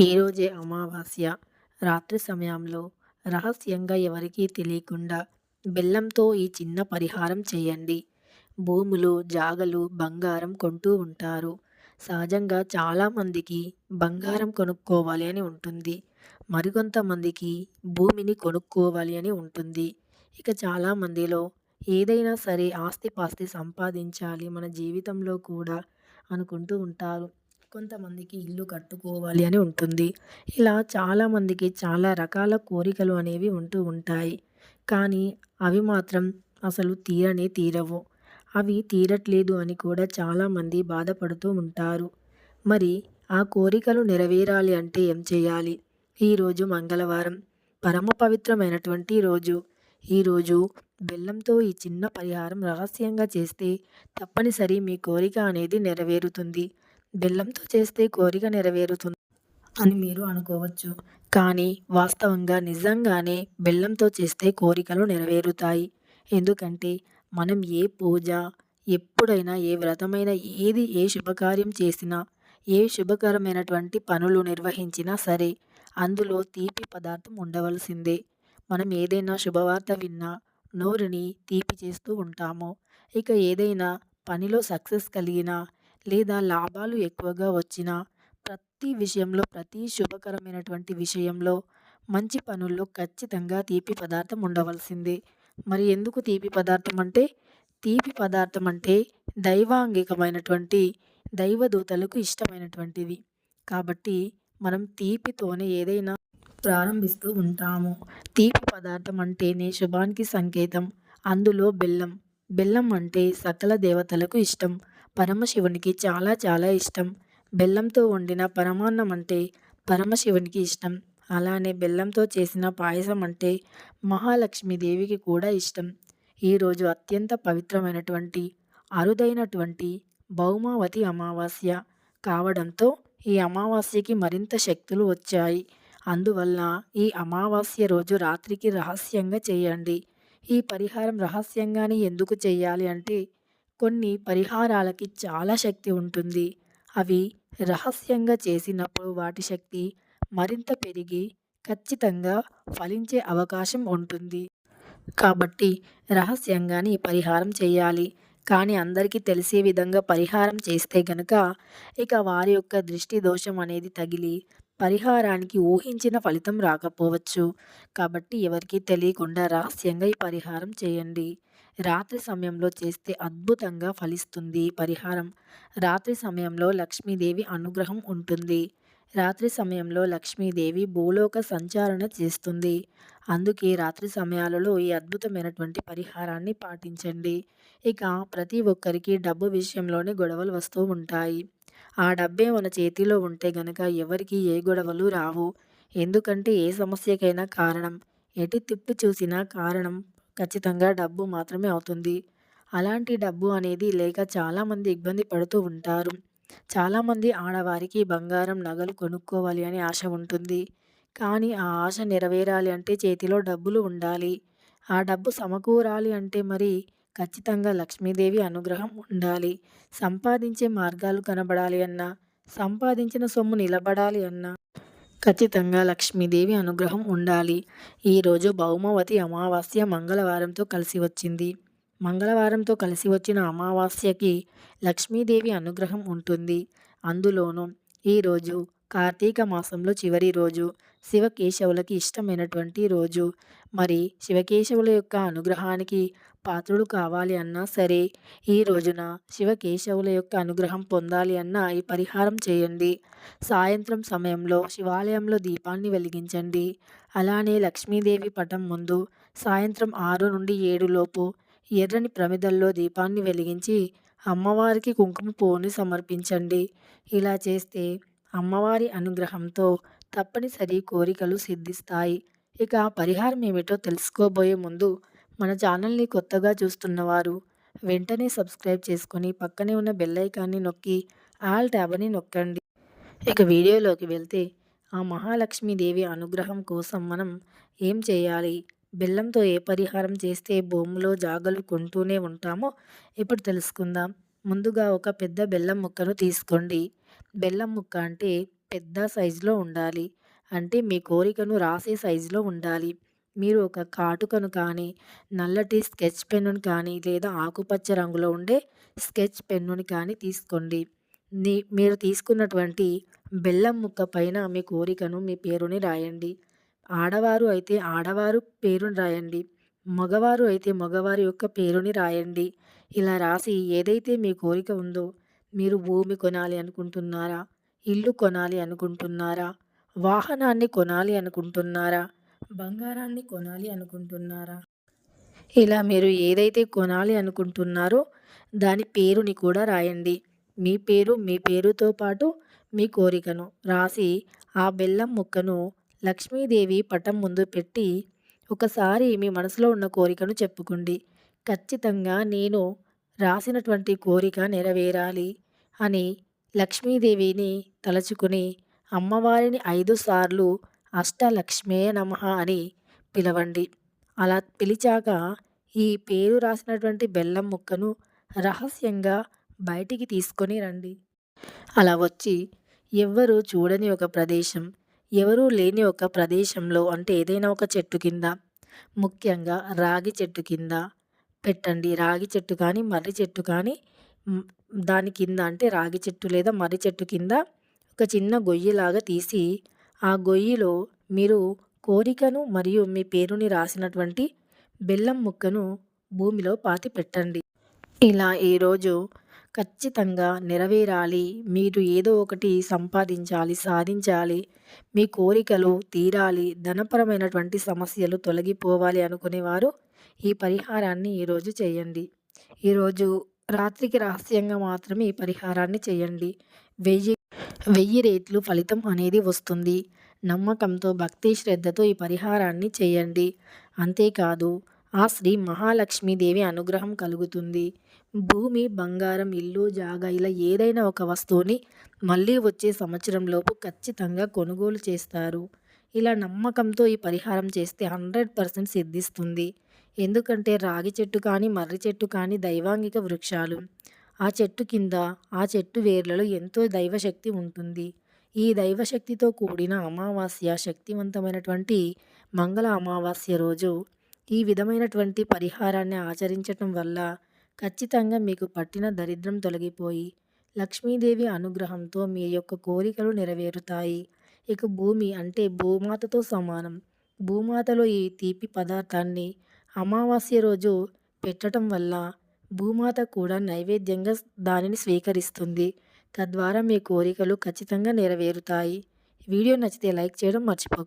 ఈరోజే అమావాస్య. రాత్రి సమయంలో రహస్యంగా ఎవరికీ తెలియకుండా బెల్లంతో ఈ చిన్న పరిహారం చేయండి. భూములు, జాగలు, బంగారం కొంటూ ఉంటారు. సహజంగా చాలామందికి బంగారం కొనుక్కోవాలి అని ఉంటుంది. మరికొంతమందికి భూమిని కొనుక్కోవాలి అని ఉంటుంది. ఇక చాలామందిలో ఏదైనా సరే ఆస్తిపాస్తి సంపాదించాలి మన జీవితంలో కూడా అనుకుంటూ ఉంటారు. కొంతమందికి ఇల్లు కట్టుకోవాలి అని ఉంటుంది. ఇలా చాలామందికి చాలా రకాల కోరికలు అనేవి ఉంటూ ఉంటాయి. కానీ అవి మాత్రం అసలు తీరనే తీరవు. అవి తీరట్లేదు అని కూడా చాలామంది బాధపడుతూ ఉంటారు. మరి ఆ కోరికలు నెరవేరాలి అంటే ఏం చేయాలి? ఈరోజు మంగళవారం. పరమ పవిత్రమైనటువంటి రోజు. ఈరోజు బెల్లంతో ఈ చిన్న పరిహారం రహస్యంగా చేస్తే తప్పనిసరి మీ కోరిక అనేది నెరవేరుతుంది. బెల్లంతో చేస్తే కోరిక నెరవేరుతుంది అని మీరు అనుకోవచ్చు. కానీ వాస్తవంగా నిజంగానే బెల్లంతో చేస్తే కోరికలు నెరవేరుతాయి. ఎందుకంటే మనం ఏ పూజ, ఎప్పుడైనా ఏ వ్రతమైనా ఏది ఏ శుభకార్యం చేసినా, ఏ శుభకరమైనటువంటి పనులు నిర్వహించినా సరే అందులో తీపి పదార్థం ఉండవలసిందే. మనం ఏదైనా శుభవార్త విన్నా నోరుని తీపి చేస్తూ ఉంటాము. ఇక ఏదైనా పనిలో సక్సెస్ కలిగినా లేదా లాభాలు ఎక్కువగా వచ్చినా ప్రతి విషయంలో ప్రతి శుభకరమైనటువంటి విషయంలో మంచి పనుల్లో ఖచ్చితంగా తీపి పదార్థం ఉండవలసిందే. మరి ఎందుకు తీపి పదార్థం అంటే తీపి పదార్థం అంటే దైవాంగికమైనటువంటి దైవదూతలకు ఇష్టమైనటువంటిది. కాబట్టి మనం తీపితోనే ఏదైనా ప్రారంభిస్తూ ఉంటాము. తీపి పదార్థం అంటేనే శుభానికి సంకేతం. అందులో బెల్లం. బెల్లం అంటే సకల దేవతలకు ఇష్టం. పరమశివునికి చాలా చాలా ఇష్టం. బెల్లంతో వండిన పరమాన్నం అంటే పరమశివునికి ఇష్టం. అలానే బెల్లంతో చేసిన పాయసం అంటే మహాలక్ష్మీదేవికి కూడా ఇష్టం. ఈరోజు అత్యంత పవిత్రమైనటువంటి, అరుదైనటువంటి భౌమావతి అమావాస్య కావడంతో ఈ అమావాస్యకి మరింత శక్తులు వచ్చాయి. అందువల్ల ఈ అమావాస్య రోజు రాత్రికి రహస్యంగా చేయండి. ఈ పరిహారం రహస్యంగానే ఎందుకు చేయాలి అంటే కొన్ని పరిహారాలకి చాలా శక్తి ఉంటుంది. అవి రహస్యంగా చేసినప్పుడు వాటి శక్తి మరింత పెరిగి ఖచ్చితంగా ఫలించే అవకాశం ఉంటుంది. కాబట్టి రహస్యంగానే ఈ పరిహారం చేయాలి. కానీ అందరికీ తెలిసే విధంగా పరిహారం చేస్తే గనక ఇక వారి యొక్క దృష్టి దోషం అనేది తగిలి పరిహారానికి ఊహించిన ఫలితం రాకపోవచ్చు. కాబట్టి ఎవరికీ తెలియకుండా రహస్యంగా ఈ పరిహారం చేయండి. రాత్రి సమయంలో చేస్తే అద్భుతంగా ఫలిస్తుంది పరిహారం. రాత్రి సమయంలో లక్ష్మీదేవి అనుగ్రహం ఉంటుంది. రాత్రి సమయంలో లక్ష్మీదేవి భూలోక సంచారణ చేస్తుంది. అందుకే రాత్రి సమయాలలో ఈ అద్భుతమైనటువంటి పరిహారాన్ని పాటించండి. ఇక ప్రతి ఒక్కరికి డబ్బు విషయంలోనే గొడవలు వస్తూ ఉంటాయి. ఆ డబ్బే మన చేతిలో ఉంటే గనక ఎవరికి ఏ గొడవలు రావు. ఎందుకంటే ఏ సమస్యకైనా కారణం ఎటు తిప్పి చూసినా కారణం ఖచ్చితంగా డబ్బు మాత్రమే అవుతుంది. అలాంటి డబ్బు అనేది లేక చాలామంది ఇబ్బంది పడుతూ ఉంటారు. చాలామంది ఆడవారికి బంగారం, నగలు కొనుక్కోవాలి అనే ఆశ ఉంటుంది. కానీ ఆ ఆశ నెరవేరాలి అంటే చేతిలో డబ్బులు ఉండాలి. ఆ డబ్బు సమకూరాలి అంటే మరి ఖచ్చితంగా లక్ష్మీదేవి అనుగ్రహం ఉండాలి. సంపాదించే మార్గాలు కనబడాలి అన్నా, సంపాదించిన సొమ్ము నిలబడాలి అన్నా ఖచ్చితంగా లక్ష్మీదేవి అనుగ్రహం ఉండాలి. ఈరోజు భౌమవతి అమావాస్య మంగళవారంతో కలిసి వచ్చింది. మంగళవారంతో కలిసి వచ్చిన అమావాస్యకి లక్ష్మీదేవి అనుగ్రహం ఉంటుంది. అందులోనూ ఈరోజు కార్తీక మాసంలో చివరి రోజు. శివకేశవులకి ఇష్టమైనటువంటి రోజు. మరి శివకేశవుల యొక్క అనుగ్రహానికి పాత్రుడు కావాలి అన్నా సరే ఈ రోజున శివకేశవుల యొక్క అనుగ్రహం పొందాలి అన్నా ఈ పరిహారం చేయండి. సాయంత్రం సమయంలో శివాలయంలో దీపాన్ని వెలిగించండి. అలానే లక్ష్మీదేవి పటం ముందు సాయంత్రం ఆరు నుండి ఏడులోపు ఎర్రని ప్రమిదల్లో దీపాన్ని వెలిగించి అమ్మవారికి కుంకుమ పువ్వుని సమర్పించండి. ఇలా చేస్తే అమ్మవారి అనుగ్రహంతో తప్పనిసరి కోరికలు సిద్ధిస్తాయి. ఇక పరిహారం ఏమిటో తెలుసుకోబోయే ముందు మన ఛానల్ని కొత్తగా చూస్తున్నవారు వెంటనే సబ్స్క్రైబ్ చేసుకొని పక్కనే ఉన్న బెల్లైకాన్ని నొక్కి ఆల్ ట్యాబ్ని నొక్కండి. ఇక వీడియోలోకి వెళ్తే ఆ మహాలక్ష్మీదేవి అనుగ్రహం కోసం మనం ఏం చేయాలి? బెల్లంతో ఏ పరిహారం చేస్తే భూమిలో జాగలు కొంటూనే ఉంటామో ఇప్పుడు తెలుసుకుందాం. ముందుగా ఒక పెద్ద బెల్లం ముక్కను తీసుకోండి. బెల్లం ముక్క అంటే పెద్ద సైజులో ఉండాలి. అంటే మీ కోరికను రాసే సైజులో ఉండాలి. మీరు ఒక కాటుకను కానీ, నల్లటి స్కెచ్ పెన్నును కానీ, లేదా ఆకుపచ్చ రంగులో ఉండే స్కెచ్ పెన్నుని కానీ తీసుకోండి. నీ మీరు తీసుకున్నటువంటి బెల్లం ముక్క పైన మీ కోరికను, మీ పేరుని రాయండి. ఆడవారు అయితే ఆడవారు పేరుని రాయండి. మగవారు అయితే మగవారి యొక్క పేరుని రాయండి. ఇలా రాసి ఏదైతే మీ కోరిక ఉందో, మీరు భూమి కొనాలి అనుకుంటున్నారా? ఇల్లు కొనాలి అనుకుంటున్నారా? వాహనాన్ని కొనాలి అనుకుంటున్నారా? బంగారాన్ని కొనాలి అనుకుంటున్నారా? ఇలా మీరు ఏదైతే కొనాలి అనుకుంటున్నారో దాని పేరుని కూడా రాయండి. మీ పేరు, మీ పేరుతో పాటు మీ కోరికను రాసి ఆ బెల్లం ముక్కను లక్ష్మీదేవి పటం ముందు పెట్టి ఒకసారి మీ మనసులో ఉన్న కోరికను చెప్పుకోండి. ఖచ్చితంగా నేను రాసినటువంటి కోరిక నెరవేరాలి అని లక్ష్మీదేవిని తలుచుకుని అమ్మవారిని ఐదు సార్లు అష్టలక్ష్మే నమః అని పిలవండి. అలా పిలిచాక ఈ పేరు రాసినటువంటి బెల్లం ముక్కను రహస్యంగా బయటికి తీసుకొని రండి. అలా వచ్చి ఎవ్వరూ చూడని ఒక ప్రదేశం, ఎవరూ లేని ఒక ప్రదేశంలో అంటే ఏదైనా ఒక చెట్టు కింద, ముఖ్యంగా రాగి చెట్టు కింద పెట్టండి. రాగి చెట్టు కానీ, మర్రి చెట్టు కానీ దాని కింద అంటే రాగి చెట్టు లేదా మర్రి చెట్టు కింద ఒక చిన్న గొయ్యిలాగా తీసి, ఆ గొయ్యిలో మీరు కోరికను మరియు మీ పేరుని రాసినటువంటి బెల్లం ముక్కను భూమిలో పాతి పెట్టండి ఇలా ఈరోజు ఖచ్చితంగా నెరవేరాలి. మీరు ఏదో ఒకటి సంపాదించాలి, సాధించాలి, మీ కోరికలు తీరాలి, ధనపరమైనటువంటి సమస్యలు తొలగిపోవాలి అనుకునేవారు ఈ పరిహారాన్ని ఈరోజు చేయండి. ఈరోజు రాత్రికి రహస్యంగా మాత్రమే ఈ పరిహారాన్ని చేయండి. వెయ్యి వెయ్యి రేట్లు ఫలితం అనేది వస్తుంది. నమ్మకంతో, భక్తి శ్రద్ధతో ఈ పరిహారాన్ని చేయండి. అంతేకాదు ఆ శ్రీ మహాలక్ష్మీదేవి అనుగ్రహం కలుగుతుంది. భూమి, బంగారం, ఇల్లు, జాగా ఇలా ఏదైనా ఒక వస్తువుని మళ్ళీ వచ్చే సంవత్సరంలోపు ఖచ్చితంగా కొనుగోలు చేస్తారు. ఇలా నమ్మకంతో ఈ పరిహారం చేస్తే 100% సిద్ధిస్తుంది. ఎందుకంటే రాగి చెట్టు కానీ, మర్రి చెట్టు కానీ దైవాంగిక వృక్షాలు. ఆ చెట్టు కింద, ఆ చెట్టు వేర్లలో ఎంతో దైవశక్తి ఉంటుంది. ఈ దైవశక్తితో కూడిన అమావాస్య శక్తివంతమైనటువంటి మంగళ అమావాస్య రోజు ఈ విధమైనటువంటి పరిహారాన్ని ఆచరించటం వల్ల ఖచ్చితంగా మీకు పట్టిన దరిద్రం తొలగిపోయి, లక్ష్మీదేవి అనుగ్రహంతో మీ యొక్క కోరికలు నెరవేరుతాయి. ఇక భూమి అంటే భూమాతతో సమానం. భూమాతలో ఈ తీపి పదార్థాన్ని అమావాస్య రోజు పెట్టటం వల్ల భూమాత కూడా నైవేద్యంగా దానిని స్వీకరిస్తుంది. తద్వారా మీ కోరికలు ఖచ్చితంగా నెరవేరుతాయి. వీడియో నచ్చితే లైక్ చేయడం మర్చిపోకండి.